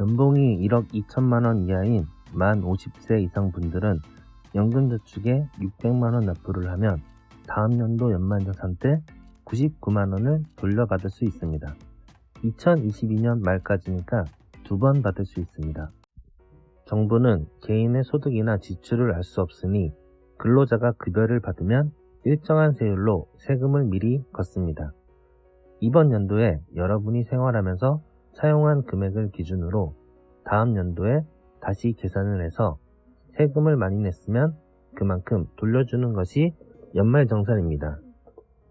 연봉이 1억 2천만 원 이하인 만 50세 이상 분들은 연금저축에 600만 원 납부를 하면 다음 연도 연말정산 때 99만 원을 돌려받을 수 있습니다. 2022년 말까지니까 두 번 받을 수 있습니다. 정부는 개인의 소득이나 지출을 알 수 없으니 근로자가 급여를 받으면 일정한 세율로 세금을 미리 걷습니다. 이번 연도에 여러분이 생활하면서 사용한 금액을 기준으로 다음 연도에 다시 계산을 해서 세금을 많이 냈으면 그만큼 돌려주는 것이 연말정산입니다.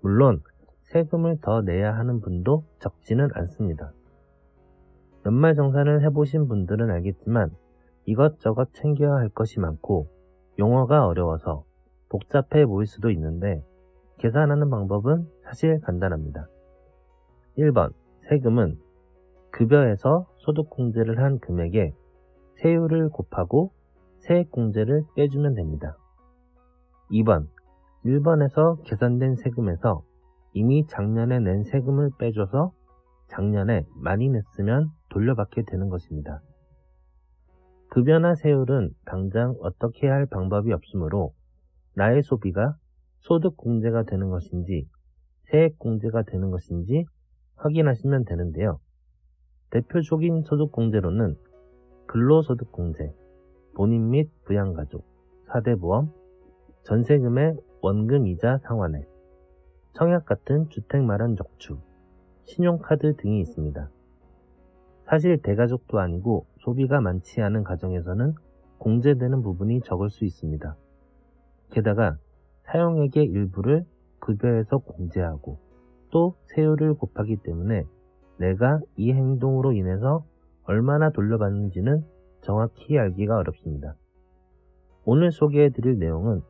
물론 세금을 더 내야 하는 분도 적지는 않습니다. 연말정산을 해보신 분들은 알겠지만 이것저것 챙겨야 할 것이 많고 용어가 어려워서 복잡해 보일 수도 있는데 계산하는 방법은 사실 간단합니다. 1번 세금은 급여에서 소득공제를 한 금액에 세율을 곱하고 세액공제를 빼주면 됩니다. 2번 1번에서 계산된 세금에서 이미 작년에 낸 세금을 빼줘서 작년에 많이 냈으면 돌려받게 되는 것입니다. 급여나 세율은 당장 어떻게 할 방법이 없으므로 나의 소비가 소득공제가 되는 것인지 세액공제가 되는 것인지 확인하시면 되는데요. 대표적인 소득공제로는 근로소득공제, 본인 및 부양가족, 사대보험, 전세금의 원금이자 상환액, 청약 같은 주택 마련 적축, 신용카드 등이 있습니다. 사실 대가족도 아니고 소비가 많지 않은 가정에서는 공제되는 부분이 적을 수 있습니다. 게다가 사용액의 일부를 급여에서 공제하고 또 세율을 곱하기 때문에 내가 이 행동으로 인해서 얼마나 돌려받는지는 정확히 알기가 어렵습니다. 오늘 소개해 드릴 내용은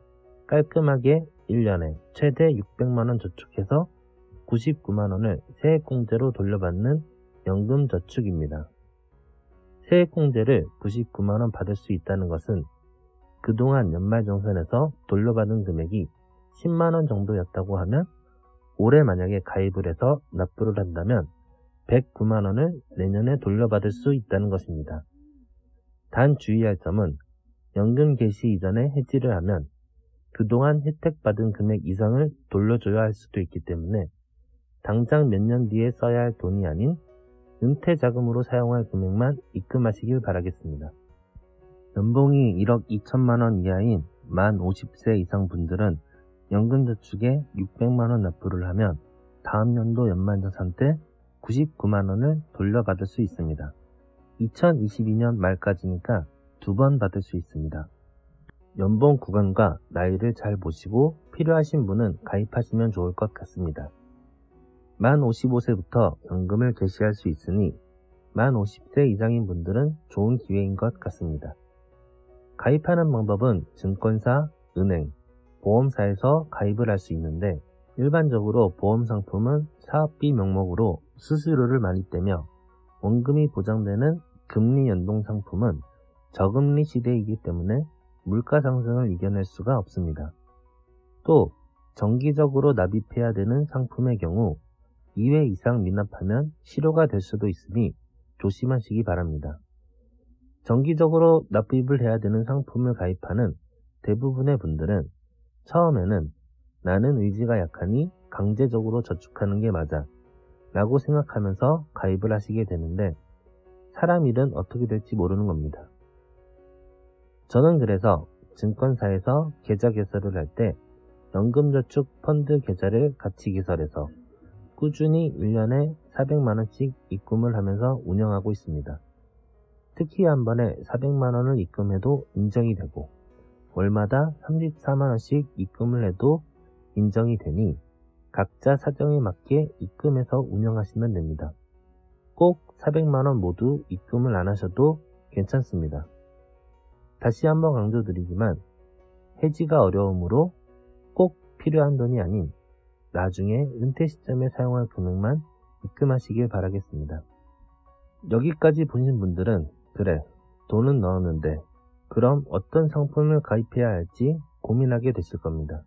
깔끔하게 1년에 최대 600만원 저축해서 99만원을 세액공제로 돌려받는 연금저축입니다. 세액공제를 99만원 받을 수 있다는 것은 그동안 연말정산에서 돌려받은 금액이 10만원 정도였다고 하면 올해 만약에 가입을 해서 납부를 한다면 109만 원을 내년에 돌려받을 수 있다는 것입니다. 단 주의할 점은 연금 개시 이전에 해지를 하면 그동안 혜택받은 금액 이상을 돌려줘야 할 수도 있기 때문에 당장 몇 년 뒤에 써야 할 돈이 아닌 은퇴 자금으로 사용할 금액만 입금하시길 바라겠습니다. 연봉이 1억 2천만 원 이하인 만 50세 이상 분들은 연금저축에 600만 원 납부를 하면 다음 연도 연말정산 때 99만원을 돌려받을 수 있습니다. 2022년 말까지니까 두 번 받을 수 있습니다. 연봉 구간과 나이를 잘 보시고 필요하신 분은 가입하시면 좋을 것 같습니다. 만 55세부터 연금을 개시할 수 있으니 만 50세 이상인 분들은 좋은 기회인 것 같습니다. 가입하는 방법은 증권사, 은행, 보험사에서 가입을 할 수 있는데 일반적으로 보험 상품은 사업비 명목으로 수수료를 많이 떼며 원금이 보장되는 금리 연동 상품은 저금리 시대이기 때문에 물가 상승을 이겨낼 수가 없습니다. 또 정기적으로 납입해야 되는 상품의 경우 2회 이상 미납하면 실효가 될 수도 있으니 조심하시기 바랍니다. 정기적으로 납입을 해야 되는 상품을 가입하는 대부분의 분들은 처음에는 나는 의지가 약하니 강제적으로 저축하는 게 맞아 라고 생각하면서 가입을 하시게 되는데 사람 일은 어떻게 될지 모르는 겁니다. 저는 그래서 증권사에서 계좌 개설을 할 때 연금저축 펀드 계좌를 같이 개설해서 꾸준히 1년에 400만원씩 입금을 하면서 운영하고 있습니다. 특히 한 번에 400만원을 입금해도 인정이 되고 월마다 34만원씩 입금을 해도 인정이 되니 각자 사정에 맞게 입금해서 운영하시면 됩니다. 꼭 400만원 모두 입금을 안 하셔도 괜찮습니다. 다시 한번 강조드리지만 해지가 어려우므로 꼭 필요한 돈이 아닌 나중에 은퇴 시점에 사용할 금액만 입금하시길 바라겠습니다. 여기까지 보신 분들은 그래 돈은 넣었는데 그럼 어떤 상품을 가입해야 할지 고민하게 되실 겁니다.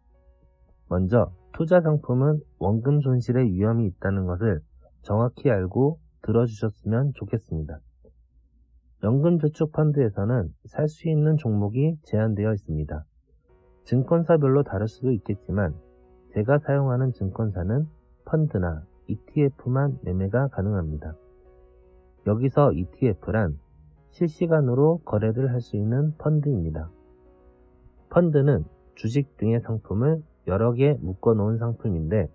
먼저 투자 상품은 원금 손실의 위험이 있다는 것을 정확히 알고 들어주셨으면 좋겠습니다. 연금저축펀드에서는 살 수 있는 종목이 제한되어 있습니다. 증권사별로 다를 수도 있겠지만 제가 사용하는 증권사는 펀드나 ETF만 매매가 가능합니다. 여기서 ETF란 실시간으로 거래를 할 수 있는 펀드입니다. 펀드는 주식 등의 상품을 여러 개 묶어 놓은 상품인데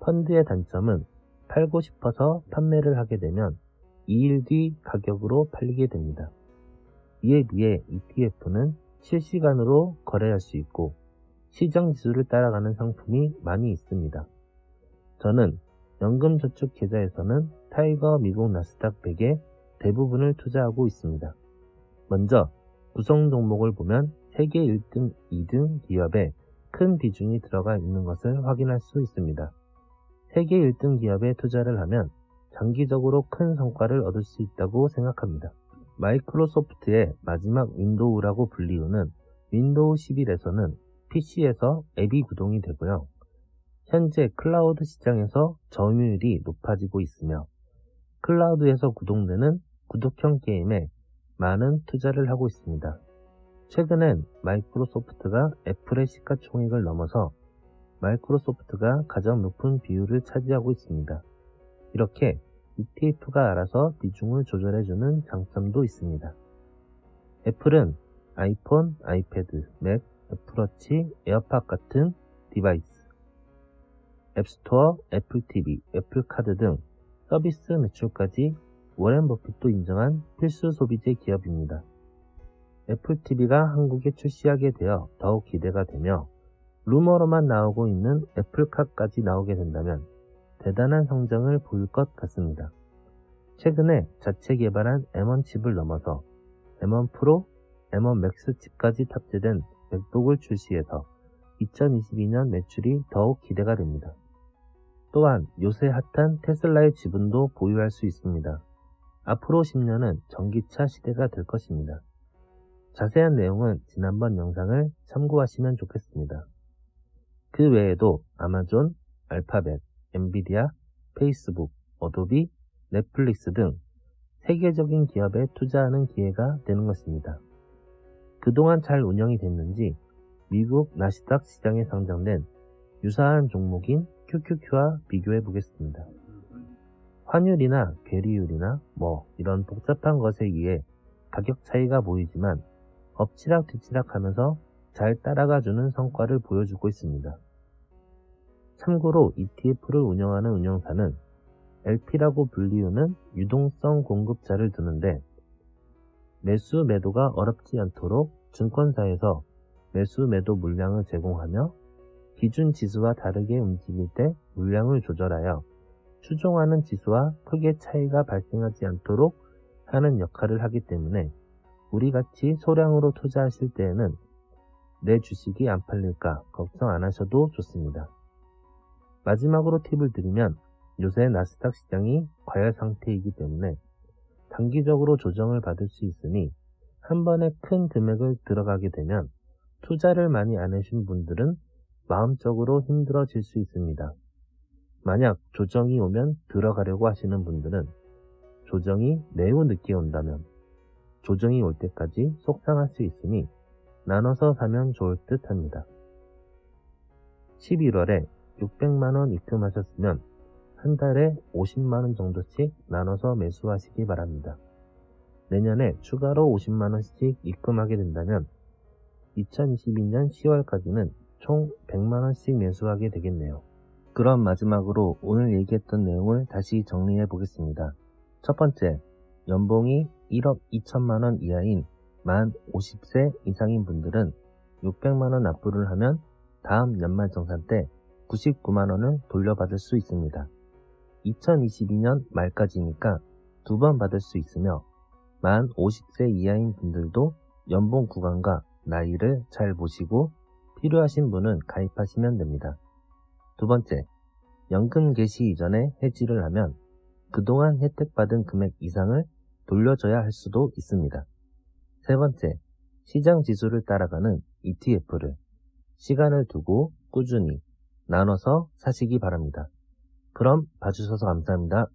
펀드의 단점은 팔고 싶어서 판매를 하게 되면 2일 뒤 가격으로 팔리게 됩니다. 이에 비해 ETF는 실시간으로 거래할 수 있고 시장 지수를 따라가는 상품이 많이 있습니다. 저는 연금저축 계좌에서는 타이거 미국 나스닥 100에 대부분을 투자하고 있습니다. 먼저 구성 종목을 보면 세계 1등, 2등 기업에 큰 비중이 들어가 있는 것을 확인할 수 있습니다. 세계 1등 기업에 투자를 하면 장기적으로 큰 성과를 얻을 수 있다고 생각합니다. 마이크로소프트의 마지막 윈도우라고 불리우는 윈도우 11에서는 PC에서 앱이 구동이 되고요. 현재 클라우드 시장에서 점유율이 높아지고 있으며 클라우드에서 구동되는 구독형 게임에 많은 투자를 하고 있습니다. 최근엔 마이크로소프트가 애플의 시가총액을 넘어서 마이크로소프트가 가장 높은 비율을 차지하고 있습니다. 이렇게 ETF가 알아서 비중을 조절해주는 장점도 있습니다. 애플은 아이폰, 아이패드, 맥, 애플워치, 에어팟 같은 디바이스, 앱스토어, 애플TV, 애플카드 등 서비스 매출까지 워렌 버핏도 인정한 필수 소비재 기업입니다. 애플TV가 한국에 출시하게 되어 더욱 기대가 되며 루머로만 나오고 있는 애플카까지 나오게 된다면 대단한 성장을 보일 것 같습니다. 최근에 자체 개발한 M1 칩을 넘어서 M1 프로, M1 맥스 칩까지 탑재된 맥북을 출시해서 2022년 매출이 더욱 기대가 됩니다. 또한 요새 핫한 테슬라의 지분도 보유할 수 있습니다. 앞으로 10년은 전기차 시대가 될 것입니다. 자세한 내용은 지난번 영상을 참고하시면 좋겠습니다. 그 외에도 아마존, 알파벳, 엔비디아, 페이스북, 어도비, 넷플릭스 등 세계적인 기업에 투자하는 기회가 되는 것입니다. 그동안 잘 운영이 됐는지 미국 나시닥 시장에 상장된 유사한 종목인 QQQ와 비교해 보겠습니다. 환율이나 괴리율이나 뭐 이런 복잡한 것에 의해 가격 차이가 보이지만 엎치락 뒤치락 하면서 잘 따라가주는 성과를 보여주고 있습니다. 참고로 ETF를 운영하는 운영사는 LP라고 불리우는 유동성 공급자를 두는데 매수 매도가 어렵지 않도록 증권사에서 매수 매도 물량을 제공하며 기준 지수와 다르게 움직일 때 물량을 조절하여 추종하는 지수와 크게 차이가 발생하지 않도록 하는 역할을 하기 때문에 우리 같이 소량으로 투자하실 때에는 내 주식이 안 팔릴까 걱정 안 하셔도 좋습니다. 마지막으로 팁을 드리면 요새 나스닥 시장이 과열 상태이기 때문에 단기적으로 조정을 받을 수 있으니 한 번에 큰 금액을 들어가게 되면 투자를 많이 안 하신 분들은 마음적으로 힘들어질 수 있습니다. 만약 조정이 오면 들어가려고 하시는 분들은 조정이 매우 늦게 온다면 조정이 올 때까지 속상할 수 있으니 나눠서 사면 좋을 듯 합니다. 11월에 600만원 입금하셨으면 한 달에 50만원 정도씩 나눠서 매수하시기 바랍니다. 내년에 추가로 50만원씩 입금하게 된다면 2022년 10월까지는 총 100만원씩 매수하게 되겠네요. 그럼 마지막으로 오늘 얘기했던 내용을 다시 정리해 보겠습니다. 첫 번째, 연봉이 1억 2천만 원 이하인 만 50세 이상인 분들은 600만 원 납부를 하면 다음 연말정산 때 99만 원을 돌려받을 수 있습니다. 2022년 말까지니까 두 번 받을 수 있으며 만 50세 이하인 분들도 연봉 구간과 나이를 잘 보시고 필요하신 분은 가입하시면 됩니다. 두 번째, 연금 개시 이전에 해지를 하면 그동안 혜택받은 금액 이상을 돌려줘야 할 수도 있습니다. 세 번째, 시장 지수를 따라가는 ETF를 시간을 두고 꾸준히 나눠서 사시기 바랍니다. 그럼 봐주셔서 감사합니다.